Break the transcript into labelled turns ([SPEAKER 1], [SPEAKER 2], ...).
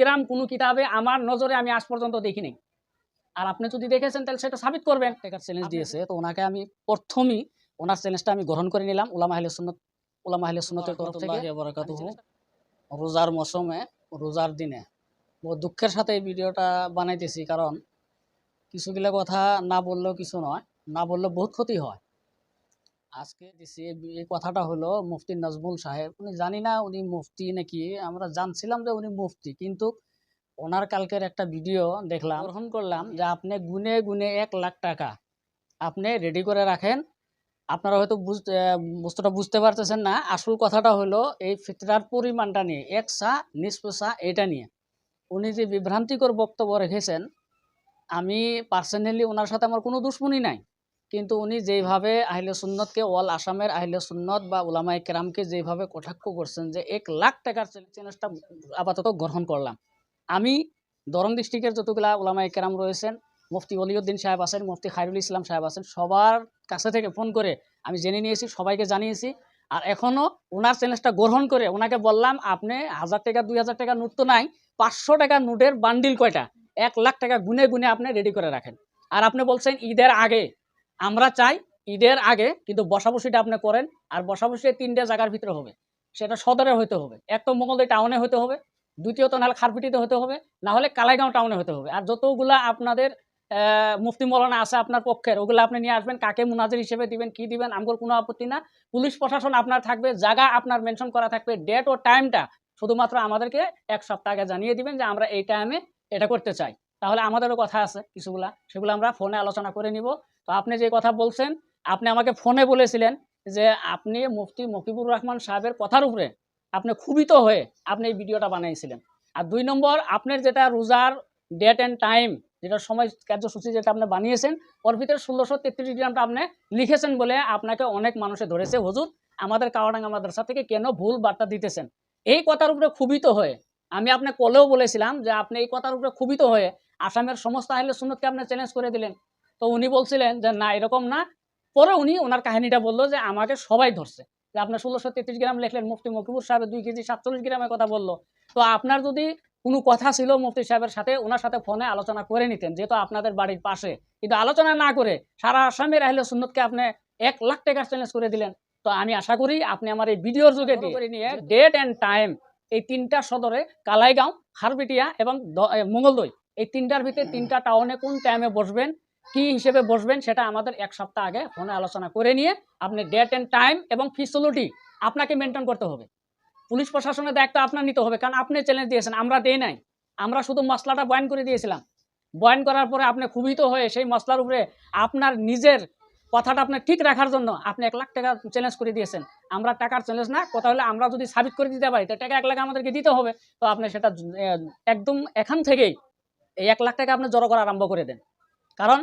[SPEAKER 1] গ্রাম কোনো কিতাবে আমার নজরে আমি আজ পর্যন্ত দেখিনি। আর আপনি যদি দেখেছেন তাহলে সেটা সাবিত করবেন। টেকার চ্যালেঞ্জ দিয়েছে তো ওনাকে আমি প্রথমেই ওনার চ্যালেঞ্জটা আমি গ্রহণ করে নিলাম। ওলামা আহলে সুন্নত ওলামা আহলে সুন্নতের তরফ থেকে। রোজার মৌসুমে রোজার দিনে বহু দুঃখের সাথে এই ভিডিওটা বানাইতেছি কারণ কিছুগুলা কথা না বললেও কিছু নয় না বললেও বহুত ক্ষতি হয়। আজকে দিছি এই- এই কথাটা হলো মুফতি নাজমুল সাহেব। উনি জানি না উনি মুফতি নাকি আমরা জানছিলাম যে উনি মুফতি কিন্তু ওনার কালকের একটা ভিডিও দেখলাম গ্রহণ করলাম। যে আপনি গুনে গুনে এক লাখ টাকা আপনি রেডি করে রাখেন। আপনারা হয়তো বুঝতে বস্তুটা বুঝতে পারতেছেন না। আসল কথাটা হলো এই ফিতরার পরিমাণটা নিয়ে এক সা নিষ্পসা এটা নিয়ে। উনি যে বিভ্রান্তিকর বক্তব্য রেখেছেন আমি পার্সোনালি ওনার সাথে আমার কোনো দুশ্মনী নাই। কিন্তু উনি যেইভাবে আহিলে সুন্নতকে, ওয়াল আসামের আহিলে সুন্নত বা ওলামাই কেরামকে যেভাবে কটাক্ষ করছেন যে এক লাখ টাকার চ্যালেঞ্জটা আপাতত গ্রহণ করলাম। আমি দরং ডিস্ট্রিক্টের যতগুলা ওলামাই কেরাম রয়েছেন, মুফতি অলিউদ্দিন সাহেব আছেন, মুফতি খায়রুল ইসলাম সাহেব আছেন, সবার কাছে থেকে ফোন করে আমি জেনে নিয়েছি, সবাইকে জানিয়েছি। আর এখনও ওনার চ্যালেঞ্জটা গ্রহণ করে ওনাকে বললাম, আপনি হাজার টাকা, দুই হাজার টাকা নোট তো নাই, পাঁচশো টাকা নোটের বান্ডিল কয়টা? এক লাখ টাকা গুনে গুনে আপনি রেডি করে রাখেন। আর আপনি বলছেন, ঈদের আগে আমরা চাই ঈদের আগে কিন্তু বসাবসিটা আপনি করেন, আর বসাবসি তিনটে জায়গার ভিতরে হবে। সেটা সদরে হতে হবে, এক তো মঙ্গলদৈ টাউনে হতে হবে দ্বিতীয়ত নাহলে খারপিটিতে হতে হবে না হলে কালাইগাঁও টাউনে হতে হবে। আর যতগুলা আপনাদের মুফতি মৌলানা আছে আপনার পক্ষের, ওগুলো আপনি নিয়ে আসবেন, কাকে মুনাজির হিসেবে দিবেন, কি দিবেন আমার কোনো আপত্তি না। পুলিশ প্রশাসন আপনার থাকবে, জায়গা আপনার মেনশন করা থাকবে ডেট ও টাইমটা শুধুমাত্র আমাদেরকে এক সপ্তাহ আগে জানিয়ে দিবেন যে আমরা এই টাইমে এটা করতে চাই। তাহলে আমাদেরও কথা আছে কিছুগুলা, সেগুলো আমরা ফোনে আলোচনা করে নিব। তো আপনি যে কথা বলছেন, আপনি আমাকে ফোনে বলেছিলেন যে আপনি মুফতি মকিবুর রহমান সাহেবের কথার উপরে আপনি ক্ষুবিত হয়ে আপনি এই ভিডিওটা বানিয়েছিলেন। আর দুই নম্বর, আপনার যেটা রোজার ডেট অ্যান্ড টাইম যেটা সময় কার্যসূচি যেটা আপনি বানিয়েছেন, ওর ভিতরে ষোলোশো তেত্রিশ গ্রামটা আপনি লিখেছেন বলে আপনাকে অনেক মানুষে ধরেছে। হুজুর, আমাদের কাওয়াডাঙ্গা মাদ্রাসা থেকে কেন ভুল বার্তা দিতেছেন? এই কথার উপরে ক্ষুবিত হয়ে আমি আপনাকে কলেও বলেছিলাম যে আপনি এই কথার উপরে ক্ষুবিত হয়ে আসামের সমস্ত আহিলে সুন্নতকে আপনি চ্যালেঞ্জ করে দিলেন। তো উনি বলছিলেন যে না এরকম না। পরে উনি ওনার কাহিনীটা বলল যে আমাকে সবাই ধরছে। যে আপনার ষোলোশো তেত্রিশ গ্রাম লিখলেন মুফতি মকিবুর সাহেবের দুই কেজি সাতচল্লিশ গ্রামের কথা বলল। তো আপনার যদি কোনো কথা ছিল মুফতি সাহেবের সাথে ওনার সাথে ফোনে আলোচনা করে নিতেন যেহেতু আপনাদের বাড়ির পাশে। কিন্তু আলোচনা না করে সারা আসামের আহিলে সুন্নতকে আপনি এক লাখ টাকার চ্যালেঞ্জ করে দিলেন। তো আমি আশা করি আপনি আমার এই ভিডিওর যুগে নিয়ে ডেট অ্যান্ড টাইম এই তিনটা সদরে কালাইগাঁও হারবিটিয়া এবং মঙ্গলদৈ এই তিনটার ভিতরে তিনটা টাউনে কোন টাইমে বসবেন? কি হিসেবে বসবেন সেটা আমাদের এক সপ্তাহ আগে ফোনে আলোচনা করে নিয়ে আপনি ডেট অ্যান্ড টাইম এবং ফিসিলিটি আপনাকে মেনটেন করতে হবে। পুলিশ প্রশাসনের দায়িত্ব আপনার নিতে হবে কারণ আপনি চ্যালেঞ্জ দিয়েছেন, আমরা দেই নাই। আমরা শুধু মশলাটা বয়ন করে দিয়েছিলাম। বয়ন করার পরে আপনি ক্ষুবিত হয়ে সেই মশলার উপরে আপনার নিজের কথাটা আপনি ঠিক রাখার জন্য আপনি এক লাখ টাকা চ্যালেঞ্জ করে দিয়েছেন। আমরা টাকার চ্যালেঞ্জ না, কথা হলে আমরা যদি সাবিত করে দিতে পারি, তো টাকা এক লাখ আমাদেরকে দিতে হবে। তো আপনি সেটা একদম এখান থেকেই এই এক লাখ টাকা আপনি জড়ো করা আরম্ভ করে দেন। কারণ